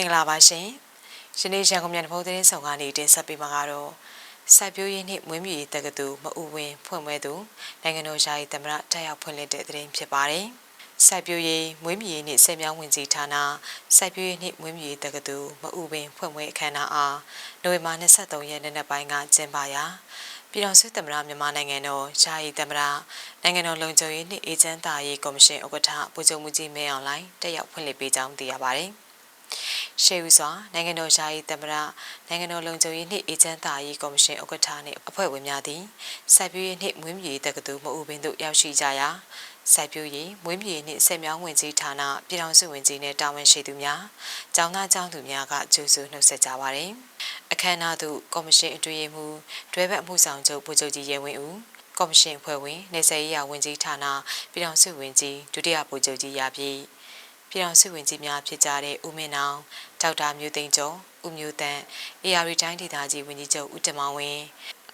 ္ဂလာပါရှင်။ယနေ့ရန်ကုန်မြန်တဖုံးသတင်းဆောင်ကနေတင်ဆက်ပေးမှာကတော့စိုက်ပျိုးရေးနှင့်မွေးမြူရေးတက္ကသိုလ်မအူဝင်းဖွင့်ပွဲသူနိုင်ငံတော်ယာယီသမ္မတတက်ရောက်ဖွင့်လှစ်တဲ့သတင်းဖြစ်ပါတယ်။စိုက်ပျိုးရေးမွေးမြူရေးနှင့်ဆက်မြောင်းဝင်ကြီးဌာနစိုက်ပျိုးရေးနှင့်မွေးမြူရေးတက္ကသိုလ်မအူဝင်းဖွင့်ပွဲအခမ်းအနားအားနိုဝင်ဘာ23ရက်နေ့နက်ပိုင်းကကျင်းပရာပြည်တော်စုသမ္မတမြန်မာနိုင်ငံတော်ယာယီသမ္မတနိုင်ငံတော်လုံခြုံရေးနှင့်အေဂျင့်တာရေးကော်မရှင်ဥက္ကဋ္ဌဗိုလ်ချုပ်မှုကြီးမင်းအောင်လှိုင်တက်ရောက်ဖွင့်လှစ်ပေးကြောင်းသိရပါတယ်။ ရှေးဦးစွာနိုင်ငံတော်ယာယီသမ္မတနိုင်ငံတော်လုံခြုံရေးနှင့်အေဂျင့်တာရေးကော်မရှင်ဥက္ကဋ္ဌနှင့်အဖွဲ့ဝင်များသည်စိုက်ပျိုးရေးနှင့်မွေးမြူရေးတက္ကသိုလ်မအူပင်သို့ရောက်ရှိကြရာစိုက်ပျိုးရေးမွေးမြူရေးနှင့်ဆက်မြောင်းဝင်ကြီးဌာနပြည်ထောင်စုဝင်ကြီးနှင့်တာဝန်ရှိသူများကျောင်းသားကျောင်းသူများကကြိုးဆိုနှုတ်ဆက်ကြပါသည်အခမ်းအနားသို့ကော်မရှင်အတွင်းရေးမှူးတွဲဘက်အမှုဆောင်ချုပ်ဗိုလ်ချုပ်ကြီးရဲဝင်းဦးကော်မရှင်ဖွဲ့ဝင်နေဆက်ရေးရာဝန်ကြီးဌာနပြည်ထောင်စုဝန်ကြီးဒုတိယဗိုလ်ချုပ်ကြီးရပြည် ပြည်တော်စုဝင်ကြီးများဖြစ်ကြတဲ့ဦးမင်းအောင်ဒေါက်တာမျိုးသိန်းကျော်ဦးမျိုးတန့် AR တိုင်းဒေသကြီးဝန်ကြီးချုပ်ဦးတင်မောင်ဝင်း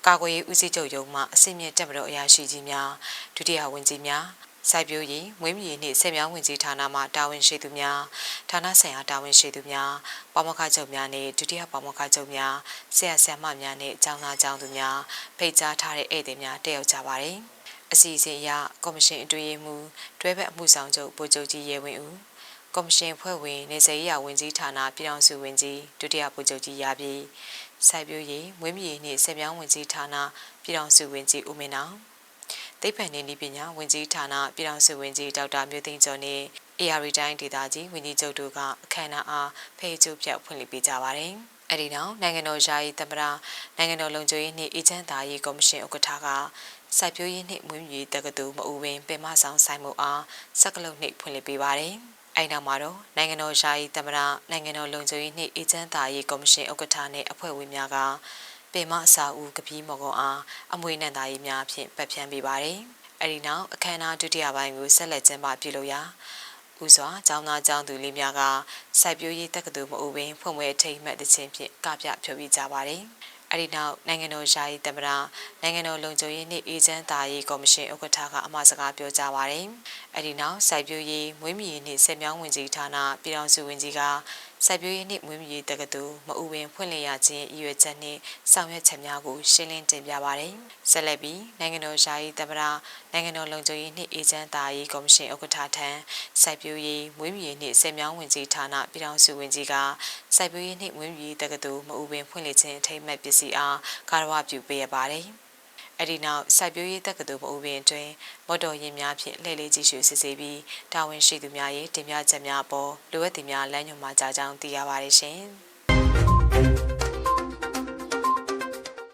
ကာကွယ်ရေးဦးစီးချုပ်ရုံးမှအစိမ့်မြင့်တပ်မတော်အရာရှိကြီးများဒုတိယဝန်ကြီးများစိုက်ပျိုးရေးမွေးမြူရေးနှင့်ဆက်မြောင်းဝင်ကြီးဌာနမှတာဝန်ရှိသူများဌာနဆိုင်ရာတာဝန်ရှိသူများပေါမခချုပ်များနှင့်ဒုတိယပေါမခချုပ်များဆရာဆရာမများနှင့်ကျောင်းသားကျောင်းသူများဖိတ်ကြားထားတဲ့ဧည့်သည်များတက်ရောက်ကြပါသည်အစီအစဉ်အရကော်မရှင်အတွင်းရေးမှူးတွဲဘက်အမှုဆောင်ချုပ်ဗိုလ်ချုပ်ကြီးရဲဝင်းဦး ကော်မရှင်ဖွဲ့ဝင်နေစေရဝန်ကြီးဌာနပြည်ထောင်စုဝန်ကြီးဒုတိယဗိုလ်ချုပ်ကြီးရပြီးစိုက်ပျိုးရေးမွေးမြူရေးနှင့်ဆက်ပြောင်းဝန်ကြီးဌာနပြည်ထောင်စုဝန်ကြီးဦးမင်းအောင်သိပ္ပံနေနည်းပညာဝန်ကြီးဌာနပြည်ထောင်စုဝန်ကြီးဒေါက်တာမျိုးသိန်းကျော်နဲ့ AR တိုင်းဒေသကြီးဝန်ကြီးချုပ်တို့ကအခမ်းအနားအားဖေးကျုပ်ပြဖွင့်လှစ်ပေးကြပါတယ်။အဲဒီနောက်နိုင်ငံတော်ယာယီသမ္မတနိုင်ငံတော်လုံခြုံရေးနှင့်အေဂျင့်သားရေးကော်မရှင်ဥက္ကဋ္ဌကစိုက်ပျိုးရေးနှင့်မွေးမြူရေးတက္ကသိုလ်မအူပင်ပင်မဆောင်ဆိုင်မှုအားစက်ကလုတ်နှိပ်ဖွင့်လှစ်ပေးပါတယ်။ အဲ့နောက်မှာတော့နိုင်ငံတော်ယာယီသမ္မတနိုင်ငံတော်လုံခြုံရေးနှင့်အေဂျင့်သားရေးကော်မရှင်ဥက္ကဋ္ဌနှင့်အဖွဲ့ဝင်များကပင်မအစာဦးကပီးမော်ကွန်အားအမွေနံသားရေးများဖြင့်ပတ်ဖြန်းပေးပါတယ်။အဲဒီနောက်အခမ်းအနားဒုတိယပိုင်းကိုဆက်လက်ကျင်းပပြုလုပ်ရာဥစွာကျောင်းသားကျောင်းသူလေးများကစိုက်ပျိုးရေးတက္ကသိုလ်မအူပင်ဖွင့်ပွဲထိတ်မှတ်တဲ့ချင်းဖြင့်ကပြဖြောပြကြပါတယ်။ အဲဒီနောက်နိုင်ငံတော်ယာယီသမ္မတနိုင်ငံတော်လုံခြုံရေးနှင့်အေဂျင့်သားရေးကော်မရှင်ဥက္ကဋ္ဌကအမှာစကားပြောကြားပါတယ်။အဲဒီနောက်စိုက်ပျိုးရေးမွေးမြူရေးနှင့်ဆက်မြောင်းဝင်ကြီးဌာနပြည်ထောင်စုဝန်ကြီးကစိုက်ပျိုးရေးနှင့်မွေးမြူရေးတက္ကသိုလ်မအူပင်ဖွင့်လှစ်ရခြင်းအရွယ်ချက်နှင့်ဆောင်ရွက်ချက်များကိုရှင်းလင်းတင်ပြပါတယ်။ဆက်လက်ပြီးနိုင်ငံတော်ယာယီသမ္မတနိုင်ငံတော်လုံခြုံရေးနှင့်အေဂျင့်သားရေးကော်မရှင်ဥက္ကဋ္ဌထံစိုက်ပျိုးရေးမွေးမြူရေးနှင့်ဆက်မြောင်းဝင်ကြီးဌာနပြည်ထောင်စုဝန်ကြီးကစိုက်ပျိုးရေးနှင့်မွေးမြူရေးတက္ကသိုလ်မအူပင်ဖွင့်လှစ်ခြင်းအထိမ်းအမှတ်ပစ္စည်းအားကာရဝပြုပေးရပါတယ်။ အဲ့ဒီနောက်စိုက်ပျိုးရေးတက္ကသိုလ်မအူပင်တွင်မော်တော်ယာဉ်များဖြင့်လှည့်လေးကြည့်ရှုစစ်ဆေးပြီးတာဝန်ရှိသူများ၏တင်ပြချက်များပေါ်လိုအပ်သူများလမ်းညွှန်မှာကြားကြောင်းသိရပါတယ်ရှင်။